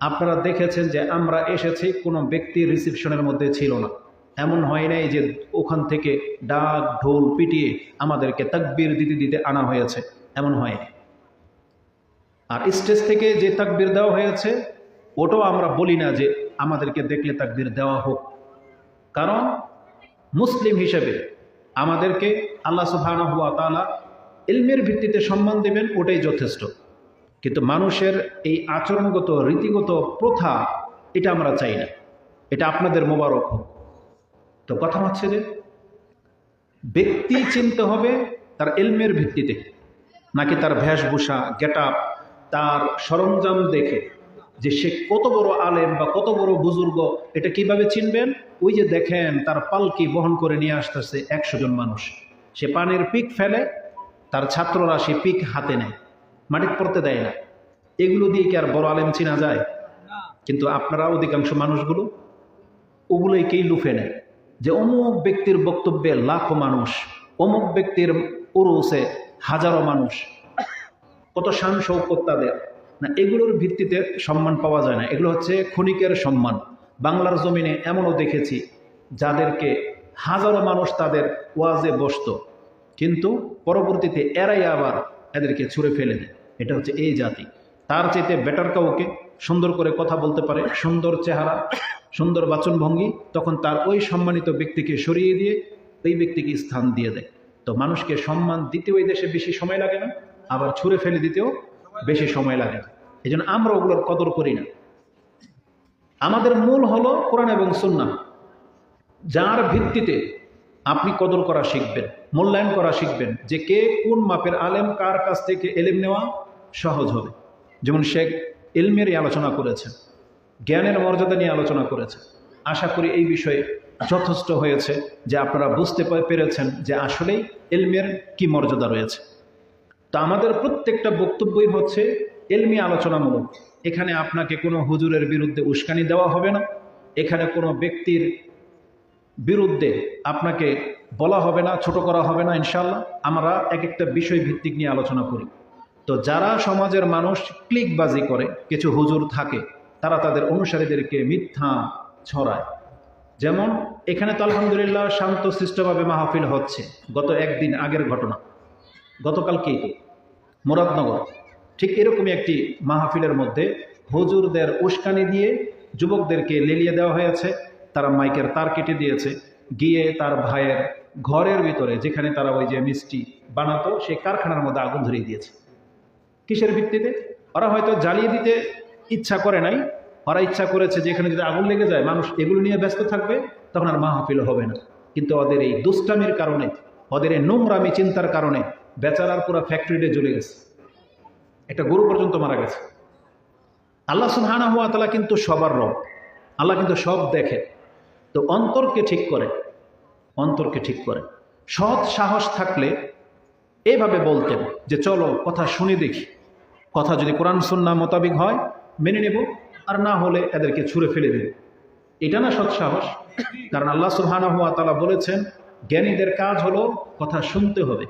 আপনারা দেখেছেন যে আমরা এসেছি, কোনো ব্যক্তি রিসিপশনের মধ্যে ছিল না। এমন হয় নাই যে ওখান থেকে ডাক, ঢোল পিটিয়ে আমাদেরকে তাকবীর দিতে দিতে আনা হয়েছে। এমন হয়নি আর স্টেজ থেকে যে তাকবীর দেওয়া হয়েছে, ওটাও আমরা বলি না যে আমাদেরকে দেখলে তাকবীর দেওয়া হোক। কারণ মুসলিম হিসেবে আমাদেরকে আল্লাহ তাআলা ইলমের ভিত্তিতে সম্মান দেবেন, ওটাই যথেষ্ট। কিন্তু মানুষের এই আচরণগত, রীতিগত প্রথা, এটা আমরা চাই না। এটা আপনাদের মোবারক হোক। তো কথা হচ্ছে যে, ব্যক্তি চিনতে হবে তার এলমের ভিত্তিতে, নাকি তার বেশভূষা গেট তার সরঞ্জাম দেখে যে সে কত বড় আলেম বা কত বড় বুজুর্গ, এটা কীভাবে চিনবেন? ওই যে দেখেন, তার পালকি বহন করে নিয়ে আসতেছে একশো জন মানুষ। সে পানের পিক ফেলে, তার ছাত্ররা সে পিক হাতে নেয়। মাটির পড়তে দেয় না। এগুলো দিয়ে কি আর বড় আলেম চিনা যায়? কিন্তু আপনারা অধিকাংশ মানুষগুলো ওগুলোকেই লুফে নেয়। যে অমুক ব্যক্তির বক্তব্যে লাখো মানুষ, অমুক ব্যক্তির উরুসে হাজারো মানুষ, কত শান শৌকত তাদের। না, এগুলোর ভিত্তিতে সম্মান পাওয়া যায় না। এগুলো হচ্ছে ক্ষণিকের সম্মান। বাংলার জমিনে এমনও দেখেছি, যাদেরকে হাজারো মানুষ তাদের ওয়াজে বসতো, কিন্তু পরবর্তীতে এরাই আবার এদেরকে ছুঁড়ে ফেলে দেয়। এটা হচ্ছে এই জাতি। তার চাইতে বেটার কাউকে সুন্দর করে কথা বলতে পারে, সুন্দর চেহারা, সুন্দর বাচনভঙ্গি, তখন তার ওই সম্মানিত ব্যক্তিকে সরিয়ে দিয়ে ওই ব্যক্তিকে স্থান দিয়ে দেয়। তো মানুষকে সম্মান দিতেও এই দেশে বেশি সময় লাগে না, আবার ছুঁড়ে ফেলে দিতেও বেশি সময় লাগে না। এই জন্য আমরা ওগুলোর কদর করি না। আমাদের মূল হলো কোরআন এবং সুন্না যার ভিত্তিতে আপনি কদর করা শিখবেন, মূল্যায়ন করা শিখবেন যে কে কোন মাপের আলেম, কার কাছ থেকে এলেম নেওয়া সহজ হবে। যেমন শেখ এলমেরই আলোচনা করেছেন, জ্ঞানের মর্যাদা নিয়ে আলোচনা করেছে আশা করি এই বিষয়ে যথেষ্ট হয়েছে যে আপনারা বুঝতে পেরেছেন যে আসলেই এলমের কি মর্যাদা রয়েছে। তো আমাদের প্রত্যেকটা বক্তব্যই হচ্ছে এলমি আলোচনামূলক। এখানে আপনাকে কোনো হুজুরের বিরুদ্ধে উস্কানি দেওয়া হবে না। এখানে কোনো ব্যক্তির বিরুদ্ধে আপনাকে বলা হবে না, ছোট করা হবে না ইনশাল্লাহ আমরা এক একটা বিষয় ভিত্তিক নিয়ে আলোচনা করি। তো যারা সমাজের মানুষ ক্লিকবাজি করে, কিছু হুজুর থাকে, তারা তাদের অনুসারীদেরকে মিথ্যা ছড়ায়। যেমন, এখানে তো আলহামদুলিল্লাহ শান্ত, সৃষ্টভাবে মাহফিল হচ্ছে, গত একদিন আগের ঘটনা। গতকালকেই তো মুরাদনগর। ঠিক এরকমই একটি মাহফিলের মধ্যে হুজুরদের উস্কানি দিয়ে যুবকদেরকে লেলিয়ে দেওয়া হয়েছে, তারা মাইকের তার কেটে দিয়েছে, গিয়ে তার ভাইয়ের ঘরের ভিতরে, যেখানে তারা ওই যে মিষ্টি বানাতো, সেই কারখানার মধ্যে আগুন ধরিয়ে দিয়েছে। কিসের ভিত্তিতে? ওরা হয়তো জ্বালিয়ে দিতে ইচ্ছা করে নাই। ওরা ইচ্ছা করেছে যে এখানে যদি আগুন লেগে যায়, মানুষ এগুলো নিয়ে ব্যস্ত থাকবে, তখন আর মাহফিল হবে না। কিন্তু ওদের এই দুষ্টামির কারণে, ওদের এই নোংরামি চিন্তার কারণে বেচারার পুরো ফ্যাক্টরিতে জ্বলে গেছে। একটা গরু পর্যন্ত মারা গেছে। আল্লাহ সুহানা হুয়া তালা কিন্তু সবার রব। আল্লাহ কিন্তু সব দেখে। তো অন্তরকে ঠিক করে। অন্তরকে ঠিক করে। সৎ সাহস থাকলে এভাবে বলতেন যে, চলো, কথা শুনে দেখি। কথা যদি কোরআন সন্না মোতাবিক হয়, মেনে নেব, আর না হলে এদেরকে ছুঁড়ে ফেলে দেব। এটা না সৎ সাহস, কারণ আল্লাহ সুবহানাহু হুয়া তালা বলেছেন, জ্ঞানীদের কাজ হলো কথা শুনতে হবে।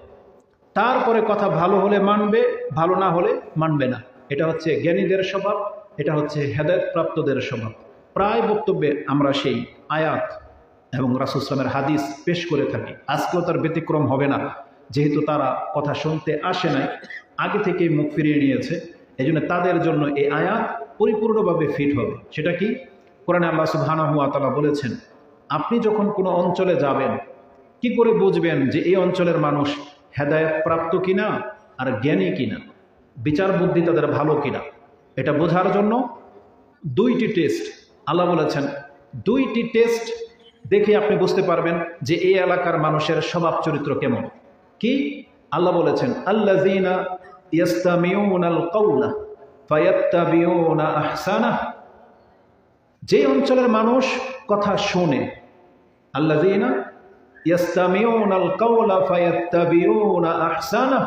তারপরে কথা ভালো হলে মানবে, ভালো না হলে মানবে না। এটা হচ্ছে জ্ঞানীদের স্বভাব, এটা হচ্ছে হেদায়ত প্রাপ্তদের স্বভাব। প্রায় বক্তব্যে আমরা সেই আয়াত এবং রাসুসলামের হাদিস পেশ করে থাকি। আজকেও তার ব্যতিক্রম হবে না। যেহেতু তারা কথা শুনতে আসে নাই, আগে থেকে মুখ ফিরিয়ে নিয়েছে এই জন্য তাদের জন্য এই আয়াত পরিপূর্ণভাবে ফিট হবে। সেটা কি? কোরআনে আল্লাহ সুবহানাহু ওয়া তাআলা বলেছেন, আপনি যখন কোনো অঞ্চলে যাবেন, কি করে বুঝবেন যে এই অঞ্চলের মানুষ হেদায়ত প্রাপ্ত কিনা আর জ্ঞানী কিনা? বিচার বুদ্ধি তাদের ভালো কিনা? এটা বোঝার জন্য দুইটি টেস্ট আল্লাহ বলেছেন। দুইটি টেস্ট দেখে আপনি বুঝতে পারবেন যে এই এলাকার মানুষের স্বভাব চরিত্র কেমন। কি? আল্লাহ বলেছেন কাওলা ফায়াত্তাবিউনা আহসানা যে অঞ্চলের মানুষ কথা শোনে কাওলা ফায়াত্তাবিউনা আহসানা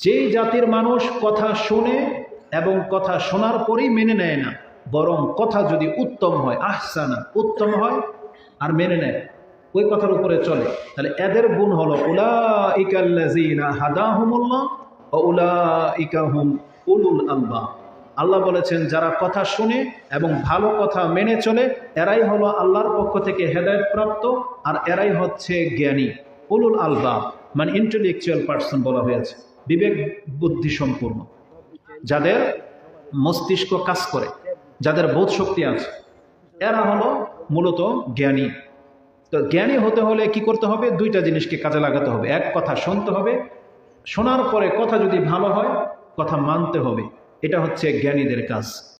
যেই জাতির মানুষ কথা শোনে এবং কথা শোনার পরেই মেনে নেয় না, বরং কথা যদি উত্তম হয় আহসানা উত্তম হয়, আর মেনে নেয়। ওই কথার উপরে চলে। তাহলে এদের গুণ হলো উলা ইকাল্লাজিনা হাদাহুমুল্লাহ ও উলা ইকাহুম উলুল আলবা আল্লাহ বলেছেন, যারা কথা শুনে এবং ভালো কথা মেনে চলে, এরাই হলো আল্লাহর পক্ষ থেকে হেদায়ত প্রাপ্ত আর এরাই হচ্ছে জ্ঞানী। উলুল আলবাব মানে ইন্টেলেকচুয়াল পার্সন বলা হয়েছে, বিবেক বুদ্ধি সম্পূর্ণ। যাদের মস্তিষ্ক কাজ করে, যাদের বোধ শক্তি আছে, এরা হলো মূলত জ্ঞানী। তো জ্ঞানী হতে হলে কি করতে হবে? দুইটা জিনিসকে কাজে লাগাতে হবে। এক, কথা শুনতে হবে। শোনার পরে কথা যদি ভালো হয়, কথা মানতে হবে। এটা হচ্ছে জ্ঞানীদের কাজ।